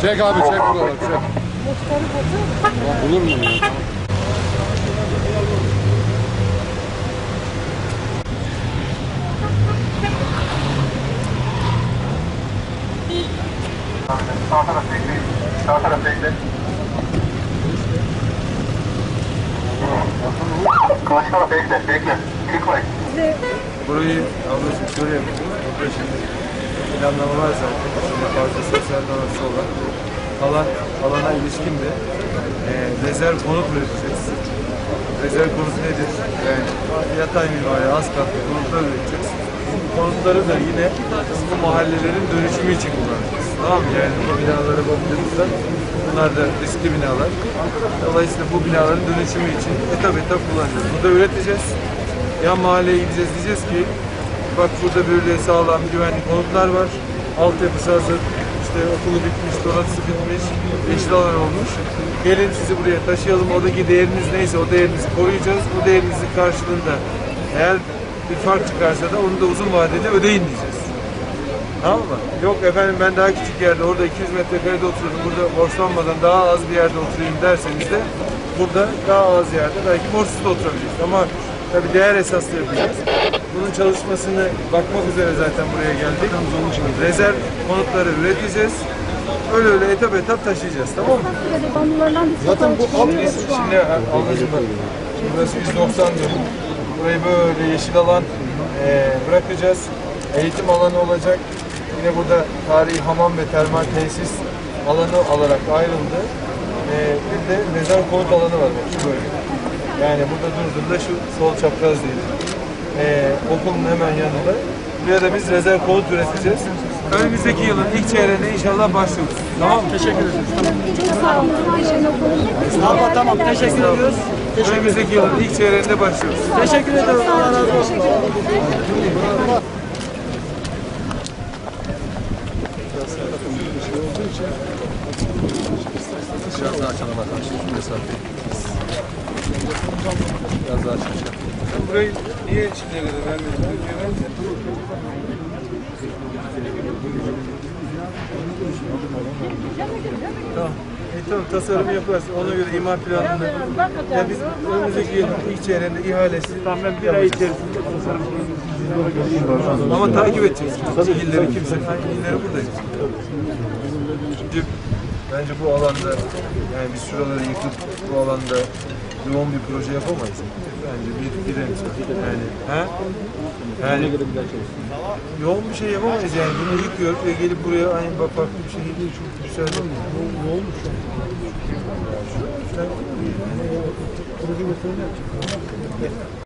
Çek abi çek buraları çek. Ulan bulur mu ya? Sağ taraf bekleyin. Sağ taraf bekle. Karşı taraf bekle, bekle. Çıkmayın. Burayı ablacığım şöyle yapacağız. Planlama var zaten. Şimdi fazla sosyal donası olan alan, alana ilişkin de e, rezerv konut üreteceğiz. Rezerv konut nedir? Yani yatay mimari az katlı konutlar üreteceğiz. Bu konutları da yine bu mahallelerin dönüşümü için kullanacağız. Tamam mı? Yani bu binalara baktığımızda bunlar da riskli binalar. Dolayısıyla bu binaların dönüşümü için etap etap kullanacağız. Burada üreteceğiz. Yan mahalleye gideceğiz diyeceğiz ki bak burada böyle sağlam güvenlik konutlar var. Altyapısı hazır. İşte okulu bitmiş, donatısı bitmiş, yeşil alan olmuş. Gelin sizi buraya taşıyalım. Oradaki değeriniz neyse o değerinizi koruyacağız. Bu değerinizin karşılığında eğer bir fark çıkarsa da onu da uzun vadede ödeyin diyeceğiz. Tamam mı? Yok efendim ben daha küçük yerde orada 200 metrekarede oturuyordum. Burada borçlanmadan daha az bir yerde oturayım derseniz de burada daha az yerde belki borçsuz da oturabiliriz. Ama tabii değer esaslı yapacağız. Bunun çalışmasını bakmak üzere zaten buraya geldik. Rezerv konutları üreteceğiz. Öyle öyle etap etap taşıyacağız tamam mı? Zaten bu alt Biz şimdi ablacığım bak. Şimdi burası 190 dönüm. Burayı böyle yeşil alan eee, bırakacağız. Eğitim alanı olacak. Yine burada tarihi hamam ve termal tesis alanı olarak ayrıldı. Eee, bir de mezar konut alanı var bak şu bölgede. Yani burada durduğunda şu sol çapraz değil. Eee okulun hemen yanında. Buraya da biz rezerv konut üreteceğiz. Önümüzdeki yılın ilk çeyreğinde inşallah başlıyoruz. Tamam mı? Teşekkür ederim. Tamam tamam teşekkür ediyoruz. Önümüzdeki yılın ilk çeyreğinde başlıyoruz. Teşekkür ederim. Allah razı olsun. Biraz daha açalım arkadaşlar. Biraz daha açalım. Burayı niye şimdiye kadar vermedin? Türkiye vermedin. Tamam. E, tamam tasarımı yaparsın. Ona göre imar planını. Ya biz önümüzdeki yılın ilk çeyreğinde ihalesi. Tamam ben bir ay içerisinde tasarım Ama takip edeceğiz. İlleri kimse. İlleri buradayız. Bence bu alanda yani biz şuraları yıkıp bu alanda yoğun bir proje yapamayız. Bence bir direnç var. Yani, ha? Yani yoğun bir şey yapamayız yani. Bunu yıkıyoruz ve gelip buraya aynı bak farklı bir şey değil. Çok güzel olmuyor. Ne olmuş? Sen,